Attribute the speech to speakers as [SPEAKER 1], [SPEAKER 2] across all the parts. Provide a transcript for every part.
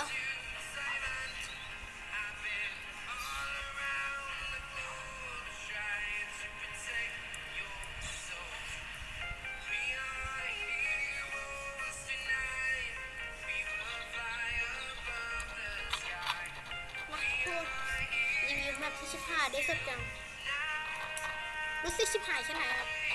[SPEAKER 1] อะแบบที่ชิบหายได้สักจังรู้สึกชิบหายใช่ไหมครับ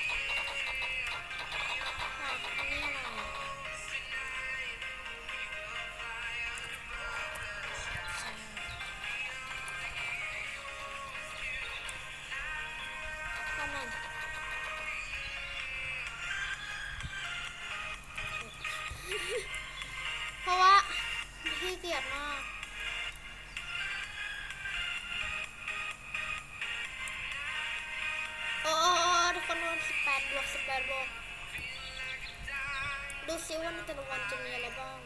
[SPEAKER 1] ดูซิว่าในแต่ละวันจะมีอะไรบ้าง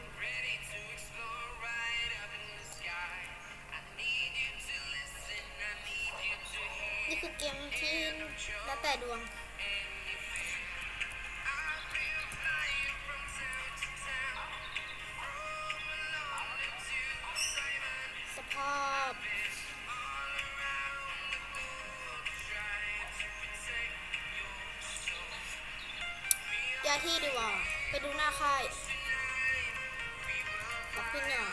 [SPEAKER 1] นี่คือเกมที่แล้วแต่ดวงสภาพยาที่ดีกว่า ไปดูหน้าค่ายบอกพี่หน่อย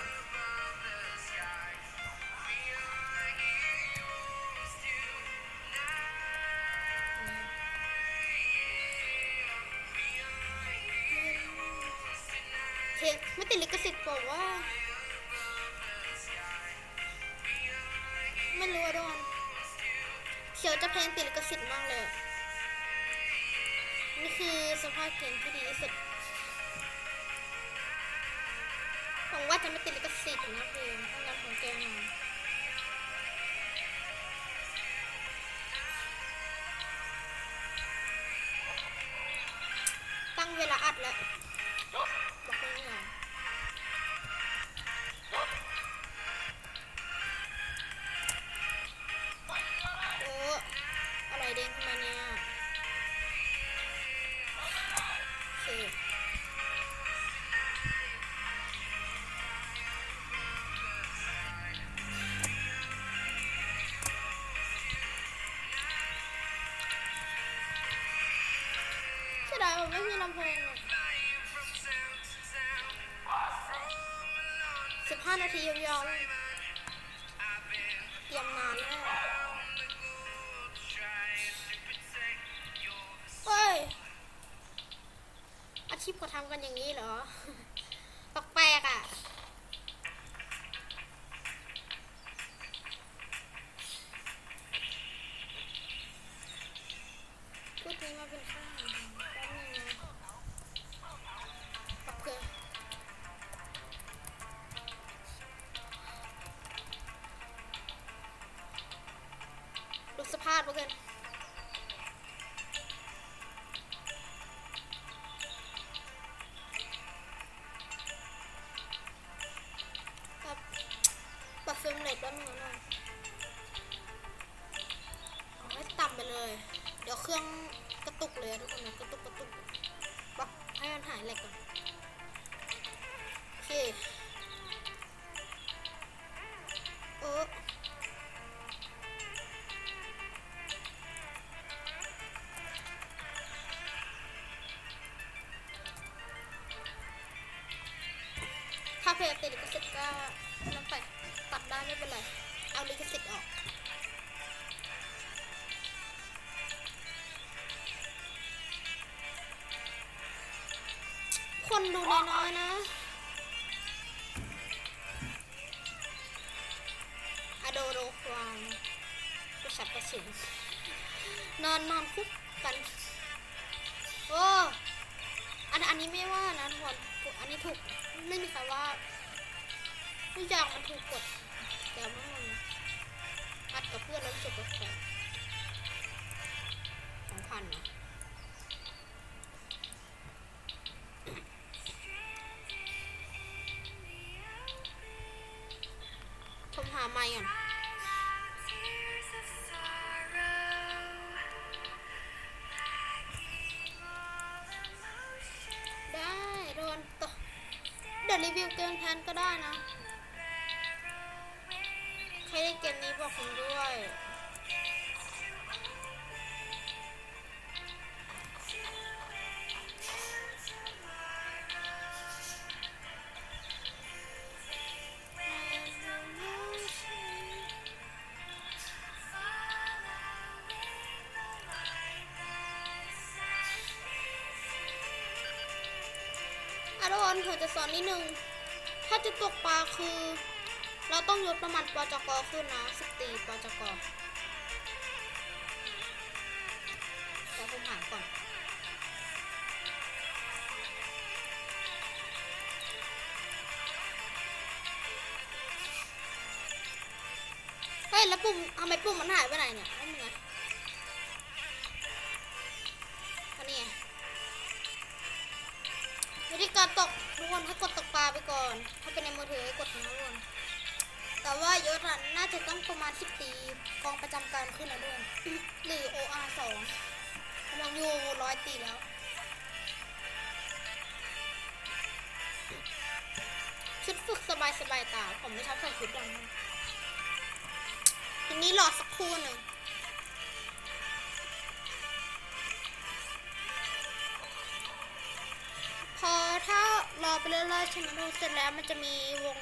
[SPEAKER 1] เพลงไม่ติดลิขสิทธิ์บอกว่า ไม่รู้อะโดนเขียวจะเพลงติดลิขสิทธิ์มากเลย นี่คือสภาพเกมที่ดีที่สุด ผมว่าจะไม่ติดลิขสิทธิ์นะเพลงถ้างั้นของเกมหน่อย 5 นาทียาอๆเตรียมนานแล้วเฮ้ย อาชีพเขาทำกันอย่างนี้เหรอ ทุกคนนะกระตุกกระตุกปรับให้มันหายแหลกก่อน โอเคโอ้ถ้าเพลงติดลิขสิทธิ์ก็นั่นไปตัดได้ไม่เป็นไร เอาลิขสิทธิ์ออก คนดูน้อยๆนะอโดโรควานกระฉับกระเฉงนอนนอนคุกกันโอ้อันอันนี้ไม่ว่านะทุกคนอันนี้ถูกไม่มีใครว่าทุกอย่างมันถูกกดแต่ว่ามันอัดกับเพื่อนแล้วรู้สึกแปลกๆสองพันนะ กันก็ได้นะ ใครเล่นเกมนี้บอกผมด้วย
[SPEAKER 2] อารอนเธอจะสอนนิดนึง ถ้าจะตกปลาคือ เราต้องยกประมาณปจกขึ้นนะสตีปจกเดี๋ยวผมหาก่อนเฮ้ยแล้วปุ่มทำไมปุ่มมันหายไปไหนเนี่ยนั่นไงาตกทุกคนให้กดตกปลาไปก่อน ถ้าเป็นในมือถือให้กดนะทุกคนแต่ว่ายศน่าจะต้องประมาณ10ปีกองประจำการขึ้นนะด้วยหรือ OR 2กำลังอยู่ร้อยตีแล้วชุดฝึกสบายสบายๆตา ผมไม่ชอบใส่ชุดดำทีนี้รอสักครู่หนึ่ง ไปเรื่อยๆใช่ไหมทุกเสร็จแล้วมันจะมีวง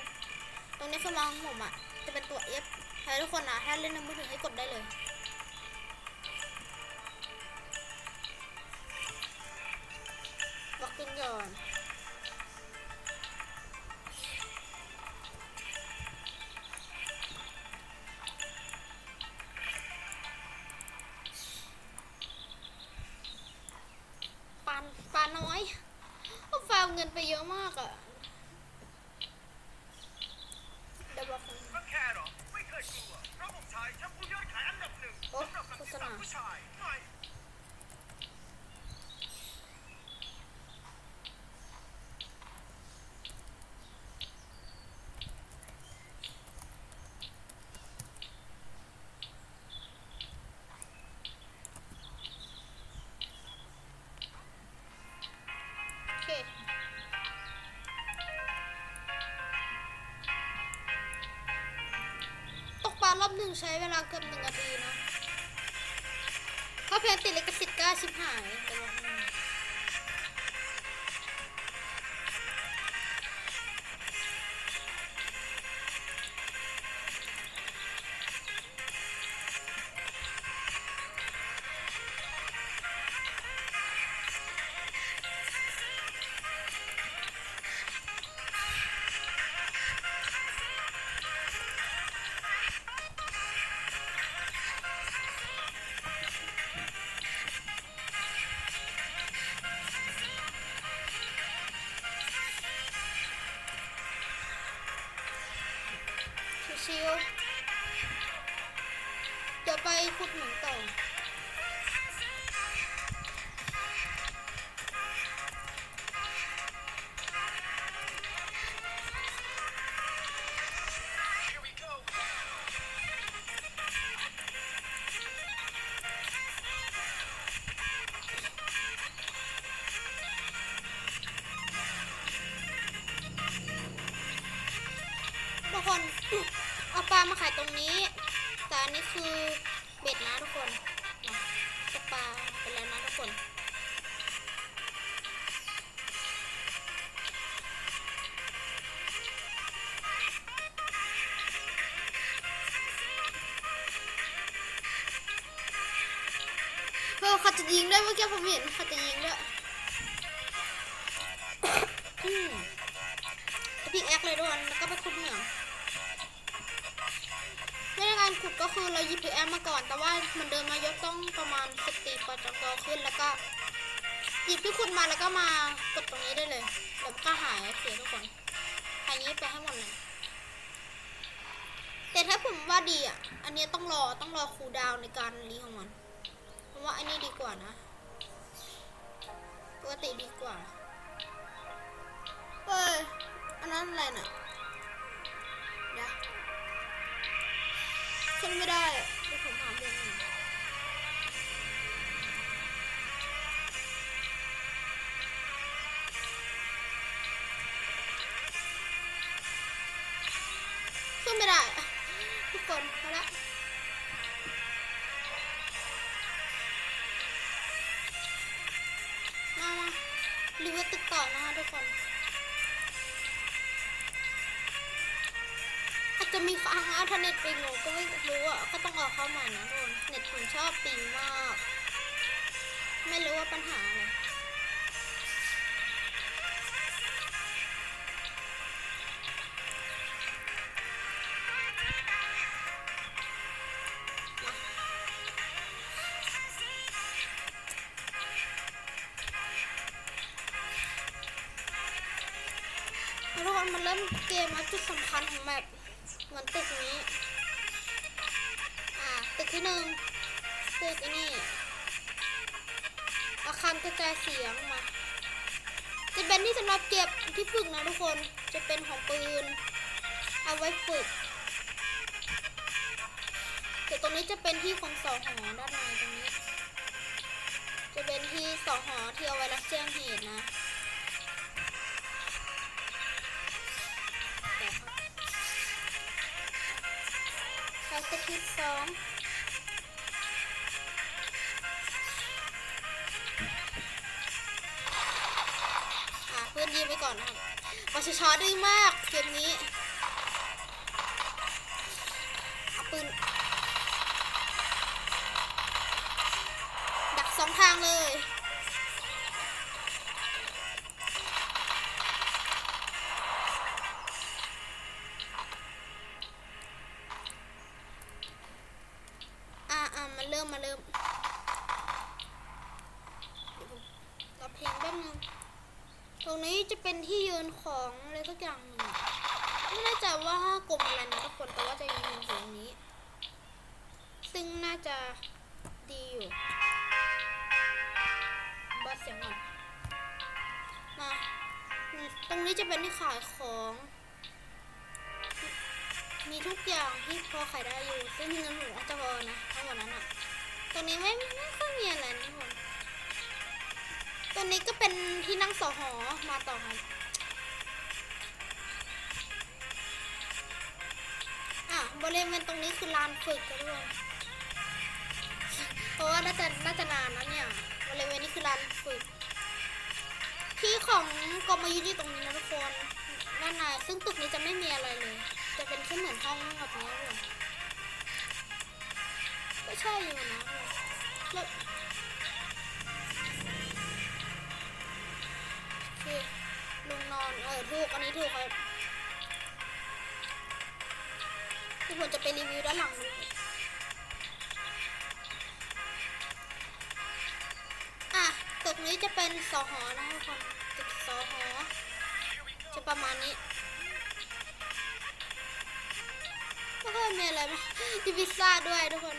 [SPEAKER 2] ตรงนี้คือมองของผมอะ จะเป็นตัว F ให้ทุกคนนะถ้าเล่นในมือถือให้กดได้เลยบล็อกขึ้นก่อนปานปานน้อยก็ฟาร์มเงินไปเยอะมาก อบ
[SPEAKER 3] หนึ่งใช้
[SPEAKER 2] เวลาเกือบหนึ่งนาทีนะ เพราะเพลงติดลิขสิทธิ์ก็ชิบหายแต่ว่า เอาปลามาขายตรงนี้ แต่อันนี้คือเบ็ดนะทุกคนนะตกปลาไปแล้วนะทุกคน เออเขาจะยิงด้วยเมื่อกี้ผมเห็นเขาจะยิงด้วยอืมพิกแอคเลยด้วยแล้วก็ไปขุดเหมือ การขุดก็คือเราหยิบพิกแอคมาก่อน แต่ว่ามันเดินมายกต้องประมาณสตีปจกขึ้นแล้วก็หยิบที่ขุดมาแล้วก็มากดตรงนี้ได้เลยเดี๋ยวมันก็หายโอเคทุกคนอันนี้ไปให้หมดเลยแต่ถ้าผมว่าดีอะ อันนี้ต้องรอต้องรอคูลดาวในการรีของมันเพราะว่าอันนี้ดีกว่านะปกติดีกว่าเอ้ยอันนั้นอะไรน่ะ ขึ้นไม่ได้เดี๋ยวผมหาเรื่องหน่อยขึ้นไม่ได้ทุกคนมาละมามารีวิวตึกต่อนะคะทุกคน จะมีค้างอาถ้าเน็ตปิงหนูก็ไม่รู้อะก็ต้องรอเข้ามานะทุกคนเน็ตผมชอบปิงมาก ไม่รู้ว่าปัญหาอะไร งมา จะเป็นที่สำหรับเก็บที่ฝึกนะทุกคน จะเป็นของปืน เอาไว้ฝึกเดี๋ยวตรงนี้จะเป็นที่ของสอหอด้านในตรงนี้ จะเป็นที่สอหอที่เอาไว้รับแจ้งเหตุนะใช้สกิปสอง ปชชดื้อมากเกมนี้ปืนดักสองทางเลย องอะไรสักอย่างหนึ่งไม่แน่ใจว่ากลมอะไรนะทุกคนแต่ว่าจะยืนอยู่ตรงนี้ ซึ่งน่าจะดีอยู่บัสเสียงหน่อยมาตรงนี้จะเป็นที่ขายของ มีทุกอย่างที่พอขายได้อยู่ ซึ่งเงินหนูอาจจะพอนะทั้งหมดนั้นอะตรงนี้ไม่ไม่ค่อยมีอะไรนะทุกคนตรงนี้ก็เป็นที่นั่งสอหอมาต่อครับ บริเวณตรงนี้คือลานฝึกครับทุกคนเพราะว่าน่าจะน่าจะนานนะเนี่ยบริเวณนี้คือลานฝึก ที่ของกรมยุทธ์ตรงนี้นะทุกคนด้านในซึ่งตึกนี้จะไม่มีอะไรเลย จะเป็นแค่เหมือนห้องแบบนี้เลยก็ใช่อยู่นะแล้วโอเคลุงนอนเออถูกอันนี้ถูกครับ ที่ผมจะไปรีวิวด้านหลังดูอะตึกนี้จะเป็นสอหอนะทุกคนตึกสอหอ จะประมาณนี้ไม่ค่อยมีอะไรมากมีพิซซ่าด้วยทุกคน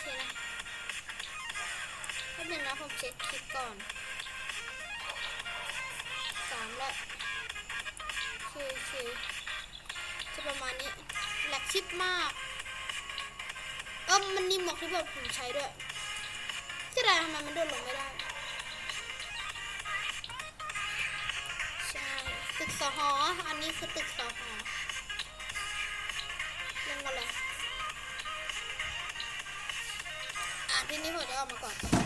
[SPEAKER 2] เคนะแป๊บนึงนะผมเช็คคลิปก่อนสามแล้วโอเคโอเค จะประมาณนี้แหลกคลิปมากเออมันนี่หมวกที่แบบผมใช้ด้วยจะได้ทำไมมันโดดลงไม่ได้ใช่ตึกสหออันนี้คือตึกสหอเล่นกันเลยอะทีนี้ผมจะออกมาก่อน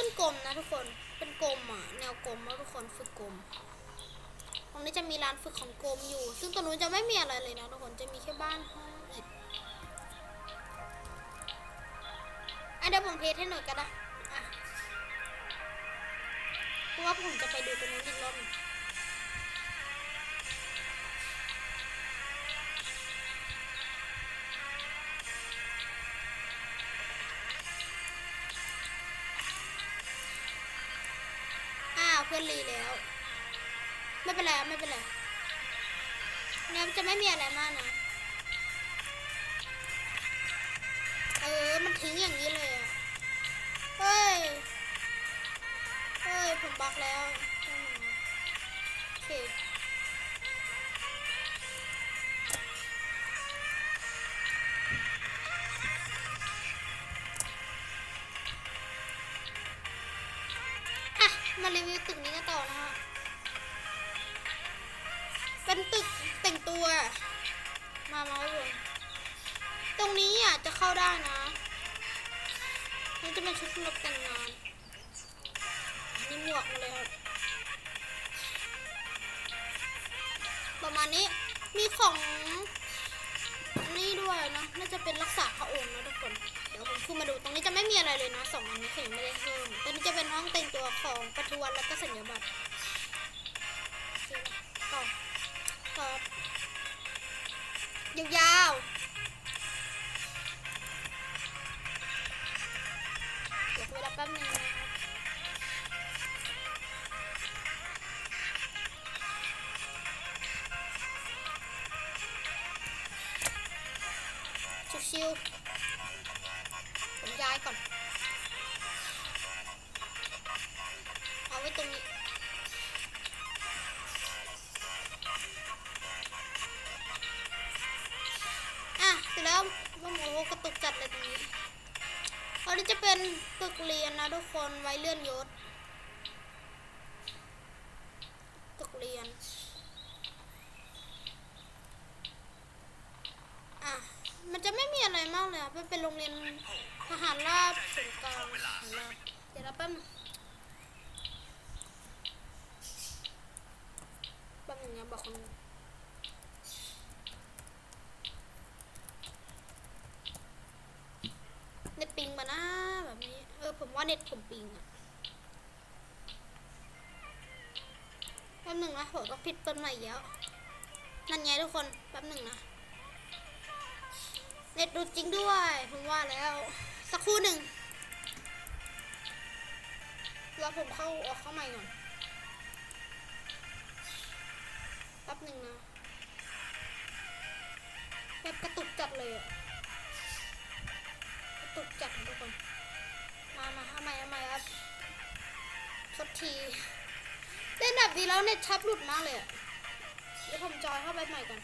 [SPEAKER 2] ลื่นกลมนะทุกคน เป็นกลมอะ แนวกลมแล้วทุกคนฝึกกลม ตรงนี้จะมีร้านฝึกของกลมอยู่ ซึ่งตรงนู้นจะไม่มีอะไรเลยนะทุกคน จะมีแค่บ้านห้องอิฐอะเดี๋ยวผมเพจให้หน่อยก็ได้อะเพราะว่าผมจะไปดูตรงนู้นอีกรอบนึง เป็นไรไม่เป็นไรเนี่ยจะไม่มีอะไรมากนะ เออ มันทิ้งอย่างนี้เลยอะเฮ้ย เฮ้ย ผมบักแล้วอืมโอเคอะมารีวิวตึกนี้กันต่อนะฮะ เป็นตึกแต่งตัว มามาไว้บนตรงนี้อะจะเข้าได้นะนี่จะเป็นชุดสำหรับแต่งงานนี่หมวกมาเลยครับ ประมาณนี้มีของนี่ด้วยนะน่าจะเป็นรักษาพระองค์นะทุกคน เดี๋ยวผมขึ้นมาดูตรงนี้จะไม่มีอะไรเลยนะสองอันนี้เขายังไม่ได้เพิ่มตรงนี้จะเป็นห้องแต่งตัวของปฏิวัติแล้วก็สัญญาบัตร ยาวๆ เดี๋ยวเวลาแป๊บนึงนะครับชิวๆ คนไว้เลื่อนยศตึกเรียน อะ มันจะไม่มีอะไรมากเลยอะมันเป็นโรงเรียนทหารราบส่วนกลางทหารราบเดี๋ยวนะแป๊บแป๊บนึงนะบอกคนงเน็ตปิงมานะแบบนี้ เอ อผมปิงอะแป๊บหนึ่งนะผมต้องผิดเปิดใหม่แล้วนั่นไงทุกคนแป๊บหนึ่งนะเน็ตดูจริงด้วยผมว่าแล้ว สักครู่หนึ่งแล้วผมเข้าออกเข้าใหม่ก่อนแป๊บหนึ่งนะ ดีแล้วเน็ตชับหลุดมากเลยเดี๋ยวผมจอยเข้าไปใหม่ก่อน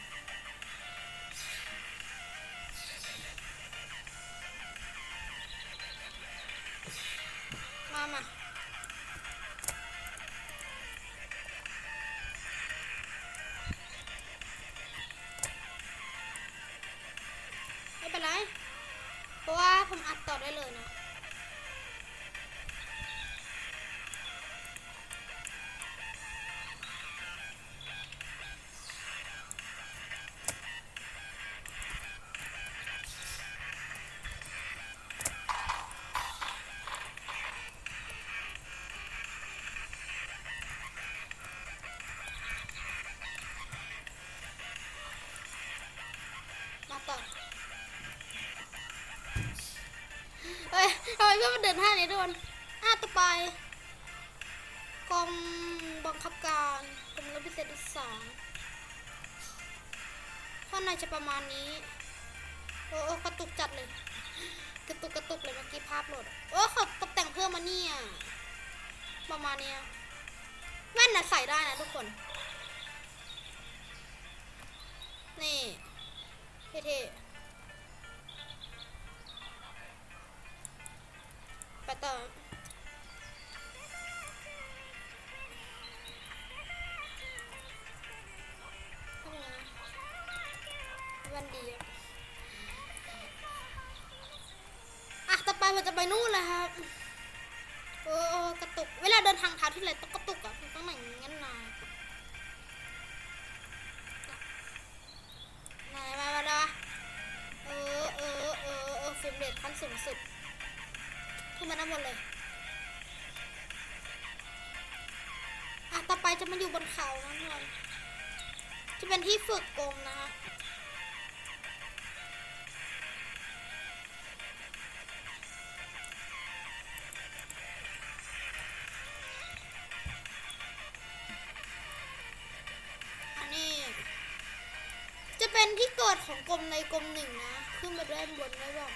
[SPEAKER 2] ทำไมเพื่อนมันเดินท่านี้ด้วยอะต่อไปกองบังคับการกรมรบพิเศษที่สามข้างในจะประมาณนี้โอ้โอ้กระตุกจัดเลย กระตุกกระตุกเลยเมื่อกี้ภาพโหลด โอ้เขาตกแต่งเพิ่มมาเนี่ย ประมาณเนี้ยแว่นน่ะใส่ได้นะทุกคน นี่เท่ๆ ไปต่อวันดีอะอะต่อไปมันจะไปนู่นแล้วครับโอ้โอ้กระตุก เวลาเดินทางเท้าที่ไรต้องกระตุกอะต้องอย่างงั้นนะไหนมามาดาเออเออเออเออเฟรมเรทขั้นสูงสุด ขึ้นมาด้านบนเลย อะ ต่อไปจะมาอยู่บนเขานะทุกคนจะเป็นที่ฝึกกงนะคะอันนี้จะเป็นที่เกิดของกรมในกรมหนึ่งนะ ขึ้นมาด้านบนได้บ้าง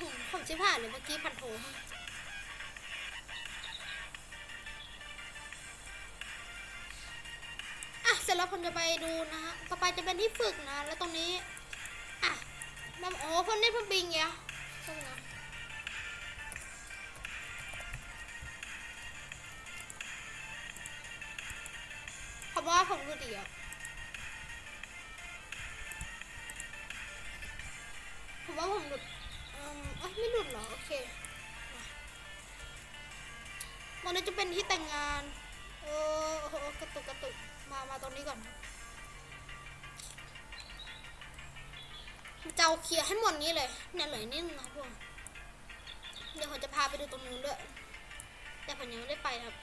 [SPEAKER 2] ผมชิผ่านเลยเมื่อกี้พันโถอะเสร็จแล้วผมจะไปดูนะฮะต่อไปจะเป็นที่ฝึกนะ แล้วตรงนี้ อะมันโอ้คนนี้นพ่นบิงเย่ะตรงนั้ผมว่าผมดูดีอะ มันนี้จะเป็นที่แต่งงาน โอ้โหกระตุกกระตุกมามาตรงนี้ก่อนจะเอาเคลียร์ให้หมดนี้เลยเนี่ยเหลือนิดนึงนะพวกเดี๋ยวผมจะพาไปดูตรงนู้นด้วย แต่ผมยังไม่ได้ไปครับ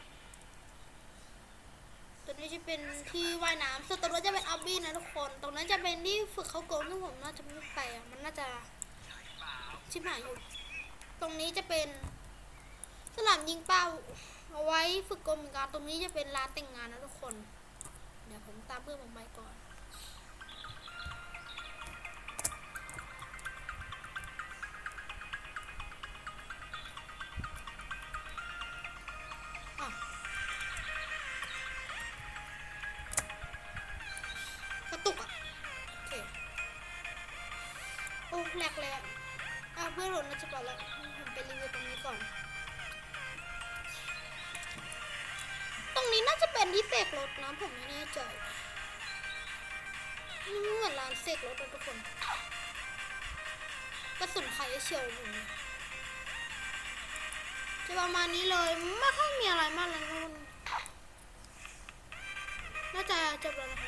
[SPEAKER 2] ตัวนี้จะเป็นที่ว่ายน้ำส่วนตรงนั้นจะเป็นอับบี้นะทุกคน ตรงนั้นจะเป็นที่ฝึกเขาโกงที่ผมน่าจะไม่ไปอะ มันน่าจะชิบหายอยู่ ตรงนี้จะเป็นสนามยิงเป้า เอาไว้ฝึกกลเหมือนกันตรงนี้จะเป็นร้านแต่งงานนะทุกคน เดี๋ยวผมตามเพื่อนผมไปก่อนกระตุกอะโอเคโอ้แหลกเลยอะเพื่อนหล่นน่าจะไปแล้วผมไปรีวิวตรงนี้ก่อน น่าจะเป็นที่เสกรถนะผมไม่แน่ใจนี่เหมือนร้านเสกรถนะทุกคนกระสุนไขเฉียวผมเนี่ยจะประมาณนี้เลยไม่ค่อยมีอะไรมากเลยทุกคนน่าจะจบแล้วนะ